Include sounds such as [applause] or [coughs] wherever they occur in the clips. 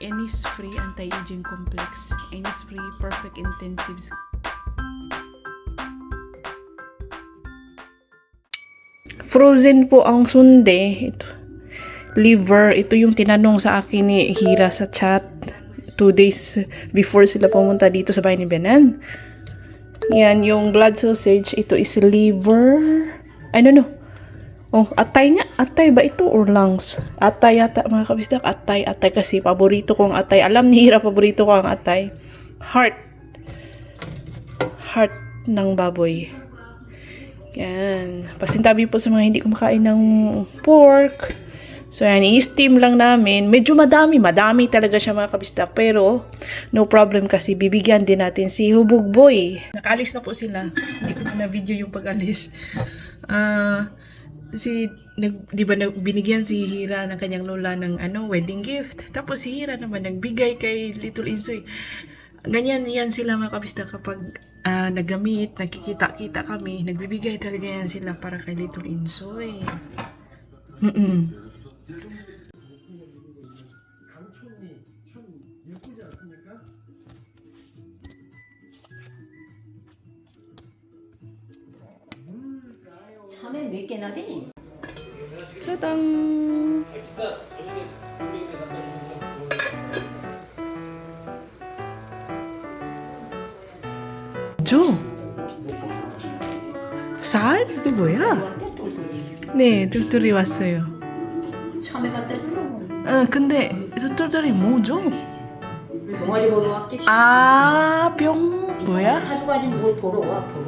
Innisfree Anti-Aging Complex. Innisfree Perfect Intensive Frozen po ang sunde. Ito. Liver. Ito yung tinanong sa akin ni Hira sa chat. Two days before sila pumunta dito sa bahay ni Benan. Yan, yung blood sausage. Ito is liver. Don't know. Oh, atay nga. Atay ba ito or lungs? Atay yata mga kabisdak. Atay, atay kasi paborito ko ang atay. Alam ni Hira, paborito ko ang atay. Heart. Heart ng baboy. Yan. Pasintabi po sa mga hindi kumakain ng pork. So yan, i-steam lang namin. Medyo madami, madami talaga siya mga kabisdak. Pero, no problem kasi bibigyan din natin si Hubog Boy. Nakalis na po sila. Hindi ko na video yung pag-alis. Ah, si, nag, di ba binigyan si Hira ng kanyang lola ng ano, wedding gift. Tapos si Hira naman nagbigay kay Little Insoy. Ganyan yan sila mga kabisdak kapag ah, nagamit, nakikita-kita kami, nagbibigay talaga yan sila para kay Little Insoy. Mm-mm. 참외 몇 개나 되니? 짜잔. 줘. 살? 이게 뭐야? 왔대 똘똘이. 네, 똘똘이 왔어요. 참외 갖다 주려고. 어, 근데 똘똘이 뭐죠? 병아리 보러 왔겠지. 아, 병 뭐야? 가져가지 뭘 보러 와 보러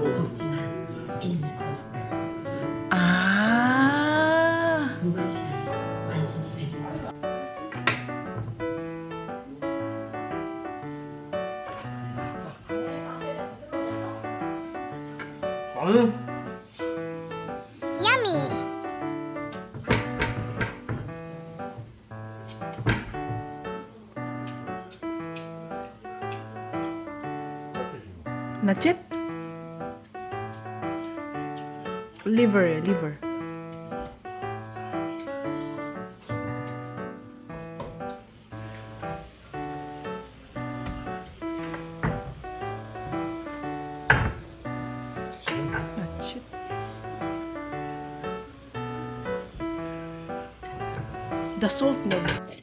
아유, That's it? Liver, liver. The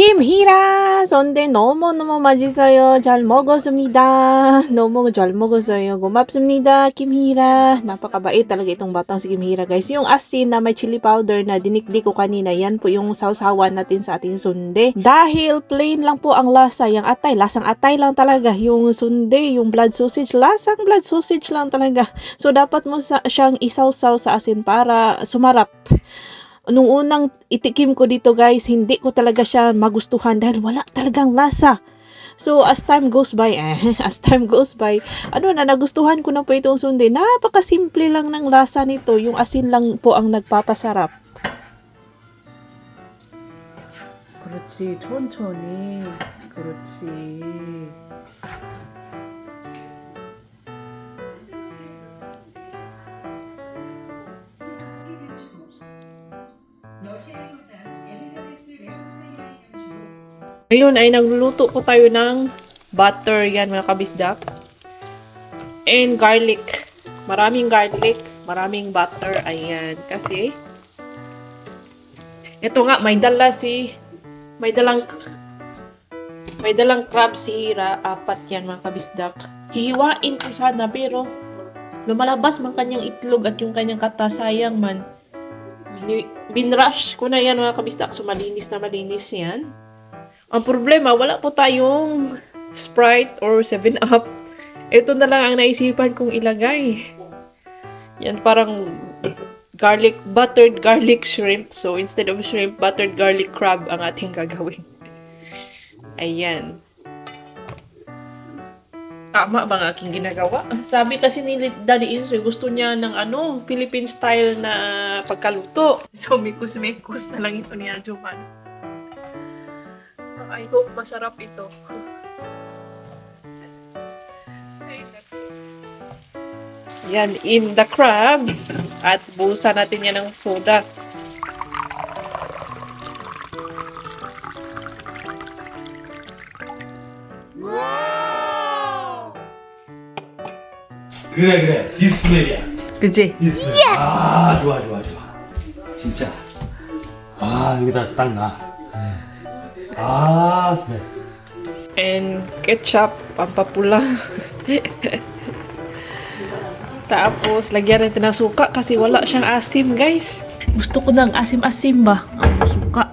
김희라 선대 너무너무 맛있어요. 잘 먹었습니다. [laughs] 너무 잘 먹었어요. 고맙습니다. 김희라. Napakabait talaga itong batang si Kimhira guys. Yung asin na may chili powder na dinikdi ko kanina, yan po yung sausawan natin sa ating sunde. Dahil plain lang po ang lasa, yung atay, lasang atay lang talaga. Yung sunde, yung blood sausage, lasang blood sausage lang talaga. So dapat mo sa, siyang isawsaw sa asin para sumarap nung unang itikim ko dito guys, hindi ko talaga siya magustuhan dahil wala talagang lasa. So, as time goes by, eh, [laughs] as time goes by, ano na, nagustuhan ko na po itong sundae. Napakasimple lang ng lasa nito. Yung asin lang po ang nagpapasarap. 그렇지 천천히 그렇지 Ngayon ay nagluluto po tayo ng butter yan mga kabisdak. And garlic. Maraming garlic, maraming butter. Ayan. Kasi ito nga, may dala si may dalang may dalang crab si Hira, apat yan mga kabisdak. Hihiwain ko sana pero lumalabas man kanyang itlog at yung kanyang kata, sayang man. Binrush ko na yan mga kabisdak, so malinis na malinis yan. Ang problema, wala po tayong Sprite or 7-Up. Ito na lang ang naisipan kong ilagay. Yan parang garlic, buttered garlic shrimp. So, instead of shrimp, buttered garlic crab ang ating gagawin. Ayan. Tama ba ang aking ginagawa? Sabi kasi ni Daddy Insoy, gusto niya ng ano, Philippine style na pagkaluto. [laughs] So, mikus-mikus na lang ito ni Ajuman. I hope masarap ito. Yan, in the crabs. At busa natin yan ng soda. Wow! 그래 Yes! Ah, 진짜. Ah, 여기다 딱 나. Ah, snack. And ketchup, pampapula. Tapos, lagyan natin ng suka kasi wala siyang asim, guys. Gusto ko ng asim-asim ba? Ang suka.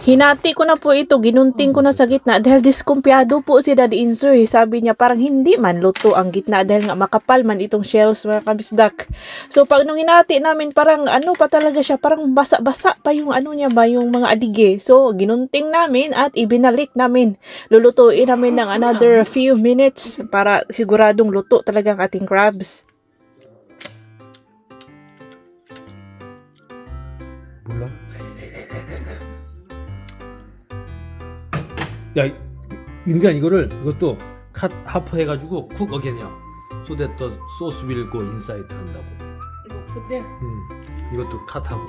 Hinati ko na po ito, ginunting ko na sa gitna dahil diskumpiyado po si Daddy Insoy. Sabi niya parang hindi man luto ang gitna dahil nga makapal man itong shells mga kabisdak. So pag nung hinati namin parang ano pa talaga siya, parang basa-basa pa yung ano niya ba, yung mga adige. So ginunting namin at ibinalik namin. Lulutuin namin ng another few minutes para siguradong luto talaga ang ating crabs. 몰 야 이- 그러니까 이거를 이것도 컷 하프 해가지고 쿡 어게냐 so that the sauce will go inside 한다고. 음, 이것도 컷하고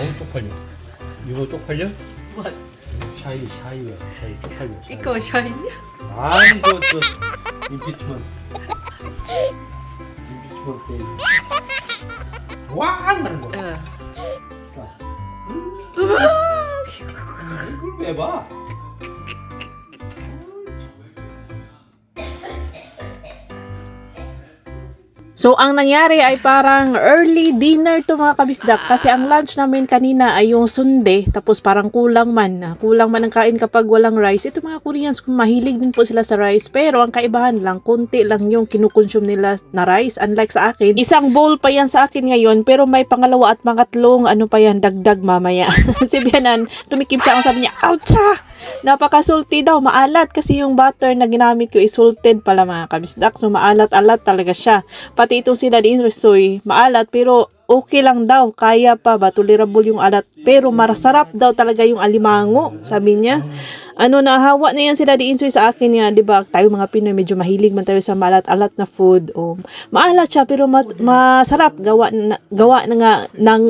너무 쪽팔려 이거 쪽팔려? 뭐? 샤이 샤이야 샤이 쪽팔려 샤이. Ikaw, shine. 아니 이거 저 임피치먼트 임피치먼트 왕 하는 거야 이걸 왜 봐? So, ang nangyari ay parang early dinner to mga kabisdak kasi ang lunch namin kanina ay yung sundae tapos parang kulang man. ah, Kulang man ang kain kapag walang rice. Ito mga Koreans, mahilig din po sila sa rice pero ang kaibahan lang, konti lang yung kinukonsume nila na rice. Unlike sa akin, isang bowl pa yan sa akin ngayon pero may pangalawa at pangatlong ano pa yan, dagdag mamaya. [laughs] si Bianan, tumikim siya ang sabi niya, Oucha! Napaka-salty daw, maalat kasi yung butter na ginamit ko is salted pala mga kabisdak. So maalat-alat talaga siya. Pati itong sila din soy, maalat pero okay lang daw. Kaya pa ba, tolerable yung alat. Pero marasarap daw talaga yung alimango, sabi niya. Ano, nahawa na yan sila di Insoy sa akin nga, di ba? Tayo mga Pinoy, medyo mahilig man tayo sa maalat-alat na food. O, maalat siya, pero ma- masarap. Gawa na, gawa na nga ng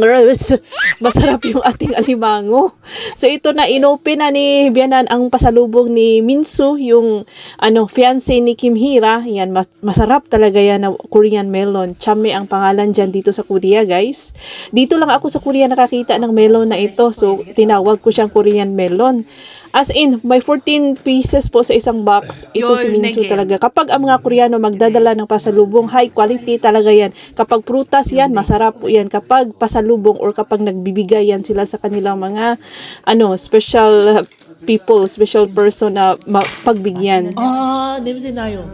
[laughs] masarap yung ating alimango. So, ito na, inopen na ni Bianan ang pasalubong ni Minsu, yung ano, fiancé ni Kim Hira. Yan, mas, masarap talaga yan na Korean melon. Chame ang pangalan dyan dito sa Korea, guys. Dito lang ako sa Korea nakakita ng melon na ito. So, tinawag ko siyang Korean melon. As in, may 14 pieces po sa isang box. Ito si Minsu talaga. Kapag ang mga Koreano magdadala ng pasalubong, high quality talaga yan. Kapag prutas yan, masarap po yan. Kapag pasalubong or kapag nagbibigay yan sila sa kanilang mga ano, special uh, people, special person na pagbigyan. Ah, di ba sinayo?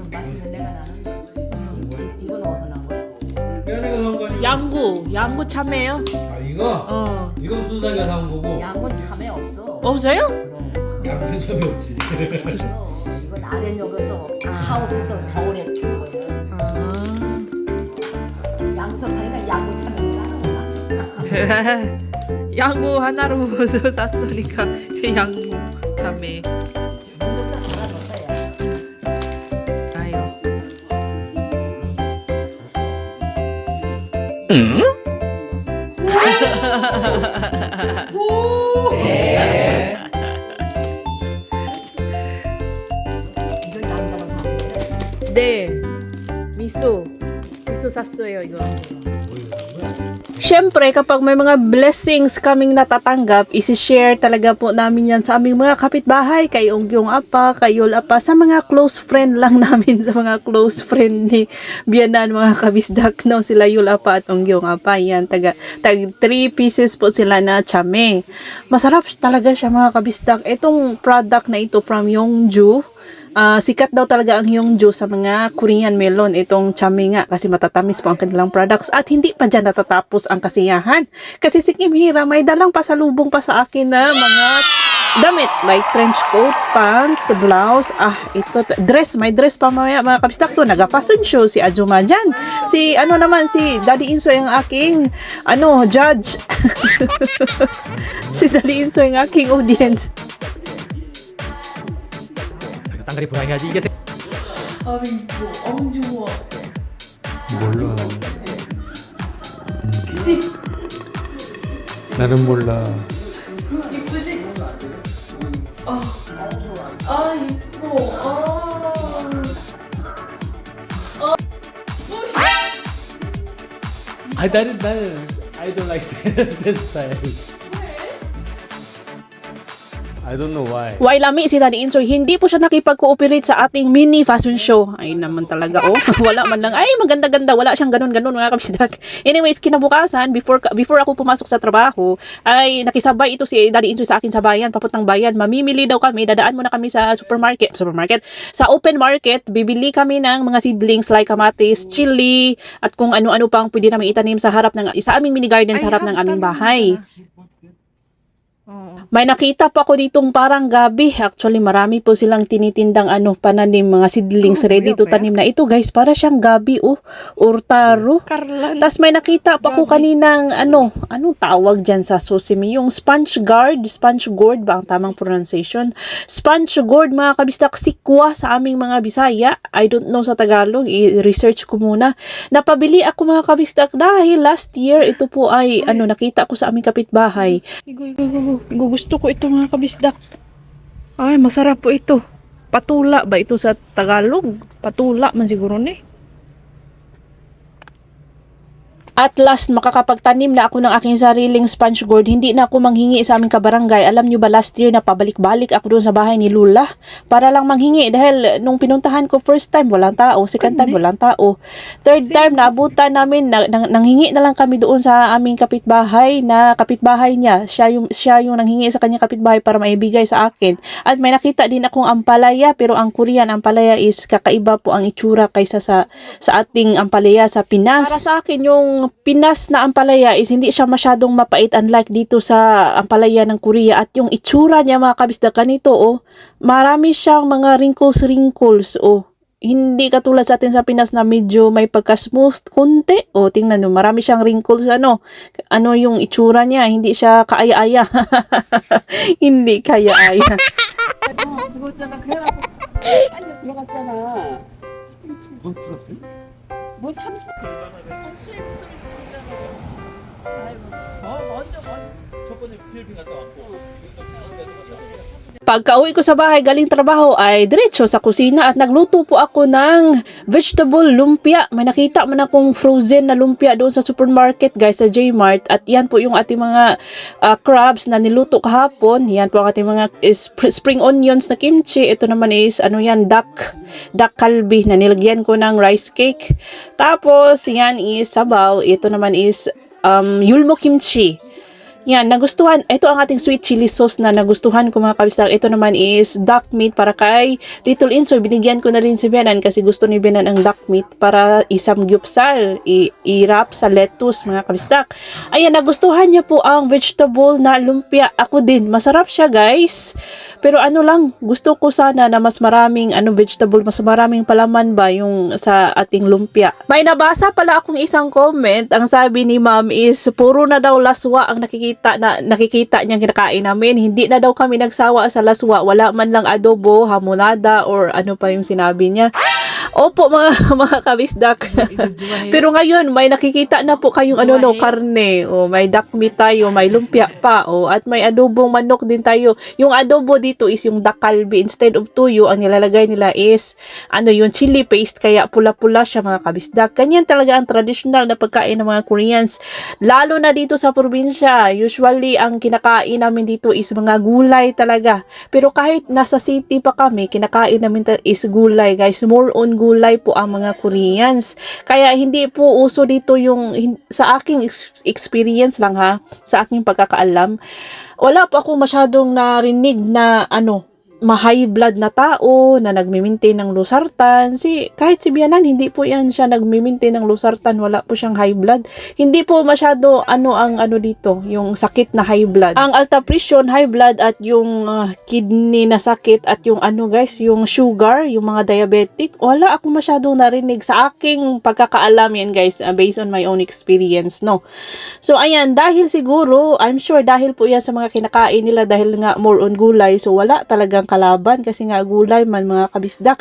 내가 사온 거 아니고 양구, 양구 참외요. 아 이거? 어. 이건 수사가 사온 거고 양은 참외 없어. 없어요? 그럼 양은 참이 없지 그래서 이건 아랫역에서 하우스에서 저울에 준 거예요. 아. 양섭하니까 양은 참외 양구 하나로 샀으니까 양구 참외. Siyempre, kapag may mga blessings kaming natatanggap, isi-share talaga po namin yan sa aming mga kapitbahay, kay Onggyong Apa, kay Yol Apa, sa mga close friend lang [laughs] namin, sa mga close friend ni Bianan, mga kabisdak, no? Sila Yol Apa at Onggyong Apa, yan, taga, tag 3 pieces po sila na chame. Masarap talaga siya, mga kabisdak. Itong product na ito from Yongju, Ah, sikat daw talaga ang Yongju sa mga Korean melon itong chami nga kasi matatamis po ang kanilang products at hindi pa dyan natatapos ang kasiyahan. Kasi si Kim Hira may dalang pasalubong pa sa akin na mga damit like trench coat, pants, blouse, ah ito dress, may dress pa mamaya mga kabistak so naga fashion show si Ajuma dyan. Si ano naman si Daddy Inso yung aking ano judge. [laughs] si Daddy Inso yung aking audience. 땅가리 불안해야지 이게 아이고 엄지워. 몰라 나는 몰라 이쁘지? 아, 아 이뻐. 아. 아 나는 나는 I don't like that style I don't know why Why lami si Daddy Insoy, hindi po siya nakipag-cooperate sa ating mini fashion show. Ay naman talaga, oh. [laughs] wala man lang, ay maganda-ganda, wala siyang ganun-ganun mga kabisdak. Anyways, kinabukasan, before before ako pumasok sa trabaho, ay nakisabay ito si Daddy Insoy sa akin sa bayan, papuntang bayan. Mamimili daw kami, dadaan muna kami sa supermarket, supermarket, sa open market, bibili kami ng mga seedlings like kamatis, chili, at kung ano-ano pang pwede namin itanim sa harap ng, sa aming mini garden sa harap ng aming bahay. May nakita pa ko ditong parang gabi. Actually, marami po silang tinitindang ano, pananim, mga seedlings ready to tanim na ito, guys. Para siyang gabi, oh. Urtaro. Karlan. Tapos may nakita pa ko kaninang ano, anong tawag dyan sa susimi? Yung sponge guard, sponge gourd ba ang tamang pronunciation? Sponge gourd, mga kabistak, sikwa sa aming mga Bisaya. I don't know sa Tagalog, i-research ko muna. Napabili ako mga kabistak dahil last year, ito po ay, ano, nakita ko sa aming kapitbahay. Igo, igo, igo, igo. Gusto ko ito mga kabisdak. Ay, masarap po ito. Patula ba ito sa Tagalog? Patula man siguro ni. At last, makakapagtanim na ako ng aking sariling sponge gourd. Hindi na ako manghingi sa aming kabarangay. Alam nyo ba last year na pabalik-balik ako doon sa bahay ni Lula para lang manghingi dahil nung pinuntahan ko first time walang tao, second time walang tao. Third time naabutan namin na, nang, nanghingi na lang kami doon sa aming kapitbahay na kapitbahay niya. Siya yung siya yung nanghingi sa kanyang kapitbahay para maibigay sa akin. At may nakita din akong ampalaya pero ang Korean ampalaya is kakaiba po ang itsura kaysa sa sa ating ampalaya sa Pinas. Para sa akin yung Pinas na ampalaya is hindi siya masyadong mapait unlike dito sa ampalaya ng Korea at yung itsura niya mga kabisda kanito oh marami siyang mga wrinkles wrinkles oh hindi katulad sa atin sa Pinas na medyo may pagka-smooth konti. O, tingnan nyo, marami siyang wrinkles, ano, ano yung itsura niya, hindi siya kaaya-aya. [laughs] hindi kaya-aya. 그거잖아. 그래갖고 빨리 들어갔잖아. 돈 풀었어요? 뭐 30. Pagka-uwi ko sa bahay galing trabaho ay diretso sa kusina at nagluto po ako ng vegetable lumpia. May nakita man akong frozen na lumpia doon sa supermarket guys sa J-Mart at yan po yung ating mga ah, crabs na niluto kahapon. Yan po ang ating mga is- spring onions na kimchi. Ito naman is ano yan duck duck kalbi na nilagyan ko ng rice cake. Tapos yan is sabaw. Ito naman is 음, 율무김치. Yan, nagustuhan. Ito ang ating sweet chili sauce na nagustuhan ko mga kabistak. Ito naman is duck meat para kay Little Insoy. Binigyan ko na rin si Benan kasi gusto ni Benan ang duck meat para isamgyupsal, i-wrap sa lettuce mga kabistak. Ayan, nagustuhan niya po ang vegetable na lumpia. Ako din, masarap siya guys. Pero ano lang, gusto ko sana na mas maraming ano vegetable, mas maraming palaman ba yung sa ating lumpia. May nabasa pala akong isang comment. Ang sabi ni ma'am is puro na daw laswa ang nakikita na nakikita niyang kinakain namin. Hindi na daw kami nagsawa sa laswa. Wala man lang adobo, hamonada or ano pa yung sinabi niya. Opo mga [laughs] mga kabisdak. Pero ngayon may nakikita na po kayong ano no karne o may duck meat tayo, may lumpia pa o at may adobong manok din tayo. Yung adobo dito is yung duck kalbi instead of tuyo ang nilalagay nila is ano yung chili paste kaya pula-pula siya mga kabisdak. Ganyan talaga ang traditional na pagkain ng mga Koreans. Lalo na dito sa probinsya, usually ang kinakain namin dito is mga gulay talaga. Pero kahit nasa city pa kami, kinakain namin is gulay guys. More on gulay po ang mga Koreans. Kaya hindi po uso dito yung sa aking ex- experience lang ha, sa aking pagkakaalam. Wala po ako masyadong narinig na ano, ma-high blood na tao na nagmi-maintain ng losartan. Si, kahit si Bianan, hindi po yan siya nagmi-maintain ng losartan. Wala po siyang high blood. Hindi po masyado ano ang ano dito, yung sakit na high blood. Ang alta presyon, high blood at yung ah, kidney na sakit at yung ano guys, yung sugar, yung mga diabetic, wala ako masyadong narinig sa aking pagkakaalam yan guys, ah, based on my own experience, no. So ayan, dahil siguro, I'm sure dahil po yan sa mga kinakain nila dahil nga more on gulay, so wala talagang kalaban kasi nga gulay man mga kabisdak.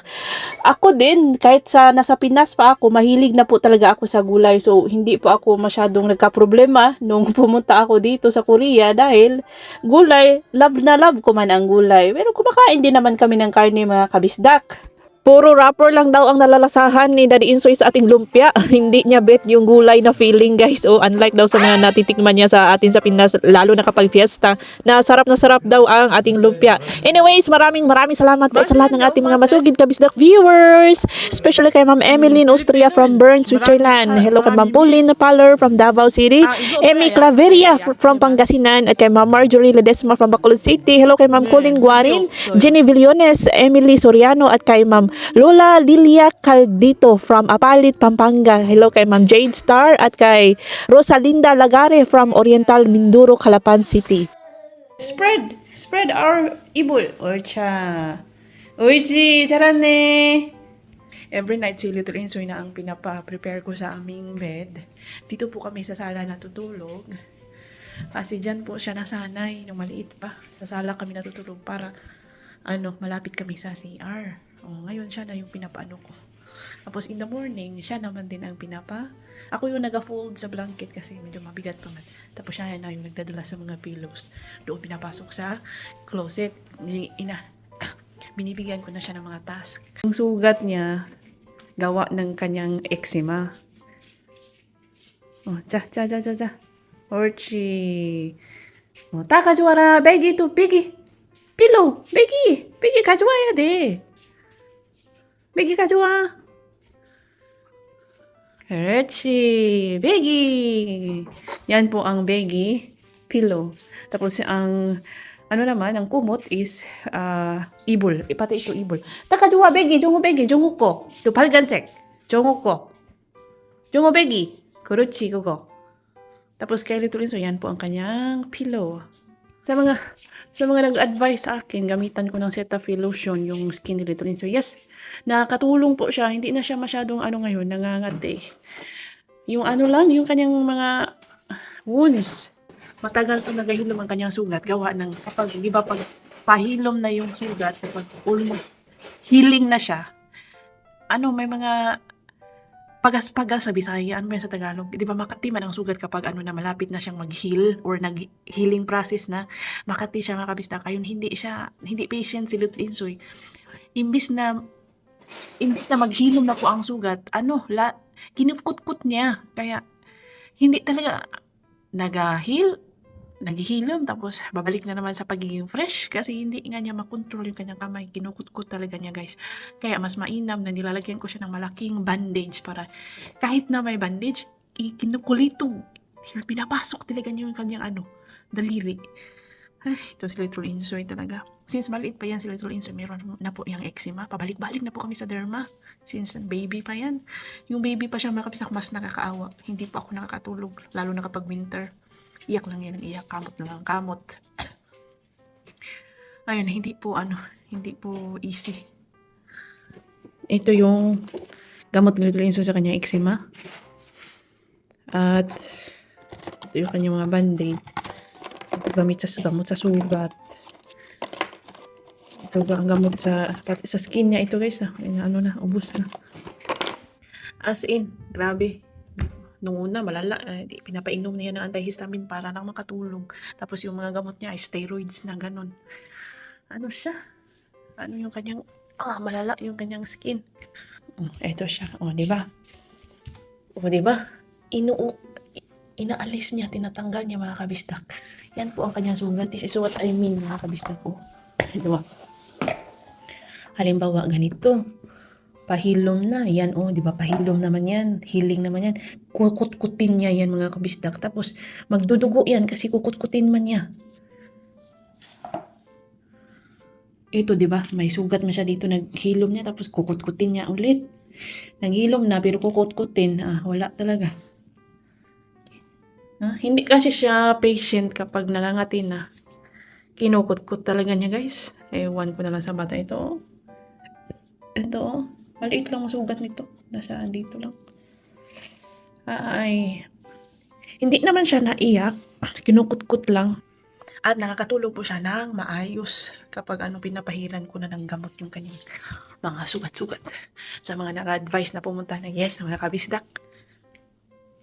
Ako din, kahit sa nasa Pinas pa ako, mahilig na po talaga ako sa gulay. So hindi po ako masyadong nagka-problema nung [laughs] pumunta ako dito sa Korea dahil gulay, love na love ko man ang gulay. Pero kumakain din naman kami ng karne mga kabisdak. Puro wrapper lang daw ang nalalasahan ni Daddy Insoy sa ating lumpia. [laughs] Hindi niya bet yung gulay na feeling guys. O unlike daw sa mga natitikman niya sa atin sa Pinas, lalo na kapag fiesta, na sarap na sarap daw ang ating lumpia. Anyways, maraming maraming salamat po sa lahat ng ating mga masugid kabisdak viewers. Especially kay Ma'am Emeline Austria from Bern, Switzerland. Hello kay Ma'am Pauline Paller from Davao City. Emmy Claveria fr- from Pangasinan. At kay Ma'am Marjorie Ledesma from Bacolod City. Hello kay Ma'am Colin Guarin. Jenny Villones, Emily Soriano at kay Ma'am Lola Lilia Caldito from Apalit, Pampanga. Hello kay Ma'am Jade Star at kay Rosalinda Lagare from Oriental Mindoro, Calapan City. Spread! Spread our ibol. Orcha. Uichi, 잘하네. Every night si Little Insoy na ang pinapa-prepare ko sa aming bed. Dito po kami sa sala natutulog. Kasi dyan po siya nasanay nung maliit pa. Sa sala kami natutulog para ano, malapit kami sa CR. Oh, ngayon siya na yung pinapaano ko. Tapos in the morning, siya naman din ang pinapa. Ako yung nag-fold sa blanket kasi medyo mabigat pa man. Tapos siya na yung nagdadala sa mga pillows. Doon pinapasok sa closet. Ni ina, [coughs] binibigyan ko na siya ng mga task. Yung sugat niya, gawa ng kanyang eczema. Oh, cha, cha, cha, cha, cha. Orchi. Oh, ta kajuara, begi to, begi. Pillow, begi, begi kajuara de. 기. 필로. 베기. 베기 가져와야 돼. 베기 가져와. 그렇지. 베기. Yan po ang 베기. Pillow. Tapos ang ano naman, ang kumot is ah, ibol. Eh, pati ito ibol. Taka jowa 베기. 종호 베기. 종호 거. 또 빨간색. 종호 거. 종호 베기. 그렇지, 그거. Tapos kay Little Inso, yan po ang kanyang pillow. Sa mga sa mga nag-advise sa akin, gamitan ko ng Cetaphil lotion, yung skin ni Little Inso. Yes, nakakatulong po siya. Hindi na siya masyadong ano ngayon, nangangati. Yung ano lang, yung kanyang mga wounds. Matagal po nagahilom ang kanyang sugat. Gawa ng, kapag, di ba, pag pahilom na yung sugat, kapag almost healing na siya, ano, may mga pagas-pagas sa Bisaya, ano ba sa Tagalog? Di ba makati man ang sugat kapag ano na malapit na siyang mag-heal or nag-healing process na, makati siya mga kabistak. Ayun, hindi siya, hindi patient si Little Insoy. Imbis na, imbis na maghilom na po ang sugat, ano, la, kinukut-kut niya. Kaya, hindi talaga nag-heal, naghihilom, tapos babalik na naman sa pagiging fresh kasi hindi nga niya makontrol yung kanyang kamay. Kinukut-kut talaga niya guys. Kaya mas mainam na nilalagyan ko siya ng malaking bandage para kahit na may bandage, ikinukulitong pinapasok talaga niya yung kanyang ano, daliri. Ay, ito si Little Insoy talaga. Since maliit pa yan si Little Insoy, meron na po yung eczema. Pabalik-balik na po kami sa derma. Since baby pa yan. Yung baby pa siya makapisak, mas nakakaawa. Hindi pa ako nakakatulog, lalo na kapag winter. Iyak lang yan ng iyak, kamot na lang kamot. [coughs] Ayun, hindi po ano, hindi po easy. Ito yung gamot ni Little Insoy sa kanyang eczema. At ito yung kanyang mga band-aid. Gamit sa gamot sa sugat. Ito Ito ang gamot sa, pati sa skin niya ito guys. Ah. Ano na, ubus na. As in, grabe. Nung una, malala. Eh, pinapainom niya ng antihistamine para lang makatulog. Tapos yung mga gamot niya ay steroids na ganun. Ano siya? Ano yung kanyang, ah, malala yung kanyang skin. Oh, eto siya. O, di ba? O, di ba? Inuuk, inaalis niya, tinatanggal niya mga kabistak. Yan po ang kanyang sugat. This is what I mean mga kabistak po. [coughs] di ba? Halimbawa, ganito. Pahilom na. Yan, oh, di ba? Pahilom naman yan. Healing naman yan. Kukut-kutin niya yan, mga kabisdak. Tapos, magdudugo yan kasi kukut-kutin man niya. Ito, di ba? May sugat man siya dito. Naghilom niya, tapos kukut-kutin niya ulit. Naghilom na, pero kukut-kutin. Ah, wala talaga. Ah, hindi kasi siya patient kapag nalangatin na. Kinukut-kut talaga niya, guys. Ewan ko na lang sa bata ito, oh. Ito, oh. Maliit lang ang sugat nito. Nasaan dito lang. Ay. Hindi naman siya naiyak. Kinukut-kut lang. At nakakatulong po siya ng maayos kapag ano pinapahiran ko na ng gamot yung kanyang mga sugat-sugat. Sa mga naka-advise na pumunta na yes, mga kabisdak.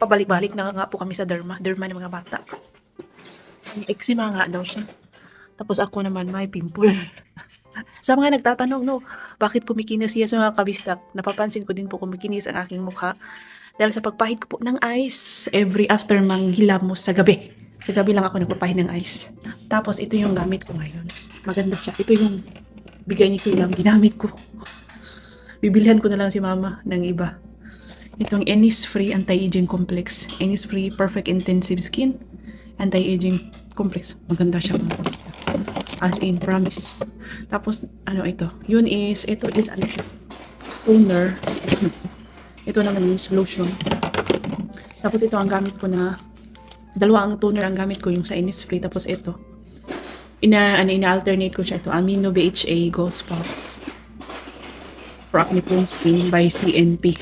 Pabalik-balik na nga po kami sa derma. Derma ng mga bata. May eczema nga daw siya. Tapos ako naman may pimple. Sa mga nagtatanong, no, bakit kumikinis siya sa mga kabistak? Napapansin ko din po kumikinis ang aking mukha. Dahil sa pagpahid ko po ng ice every after mang hilamos sa gabi. Sa gabi lang ako nagpapahid ng ice. Tapos ito yung gamit ko ngayon. Maganda siya. Ito yung bigay ni Kuya, ginamit ko. Bibilhan ko na lang si mama ng iba. Itong Ennis-Free Anti-Aging Complex. Ennis-Free Perfect Intensive Skin Anti-Aging Complex. Maganda siya mga. As in, promise. Tapos, ano ito? Yun is, ito is, ano siya? Toner. [clears throat] ito naman is lotion. Tapos ito ang gamit ko na, dalawa ang toner ang gamit ko, yung sa Innisfree. Tapos ito, ina, ano, ina-alternate ko siya ito. Amino BHA Ghost Spots. For Acne Prone Skin by CNP.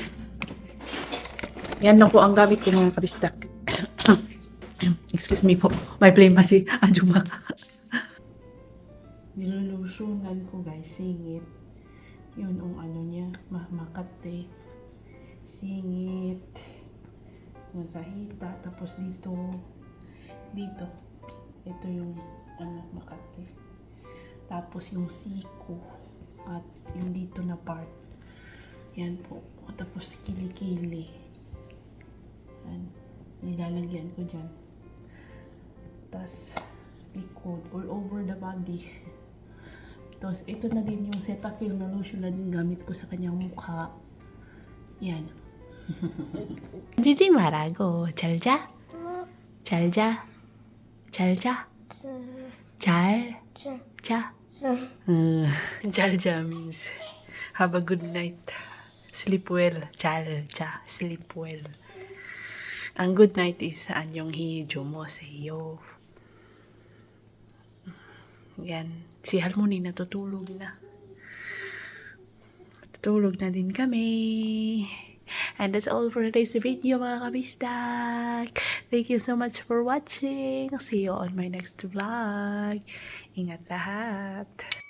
Yan lang po ang gamit ko mga kabistak. [clears throat] Excuse me po. May flame si Ajuma. [laughs] Nilulusunan ko guys, singit. Yun ang ano niya, mahmakate. Singit. Masahita. Tapos dito, dito. Ito yung ano, makate. Tapos yung siko. At yung dito na part. Yan po. Tapos kilikili. Yan. Nilalagyan ko dyan. Tapos, likod, all over the body. [laughs] Tapos, ito na din yung Cetaphil na lotion na din gamit ko sa kanyang mukha. Yan. 지지 말라고. 잘 자. 잘 자. 잘 자. 잘 자. 음, 잘 자 means have a good night. Sleep well. 잘 자. Sleep well. Ang good night is 안녕히 주무세요. Yan. Si Harmony natutulog na. Tutulog na din kami. And that's all for today's video mga kabistak. Thank you so much for watching. See you on my next vlog. Ingat lahat.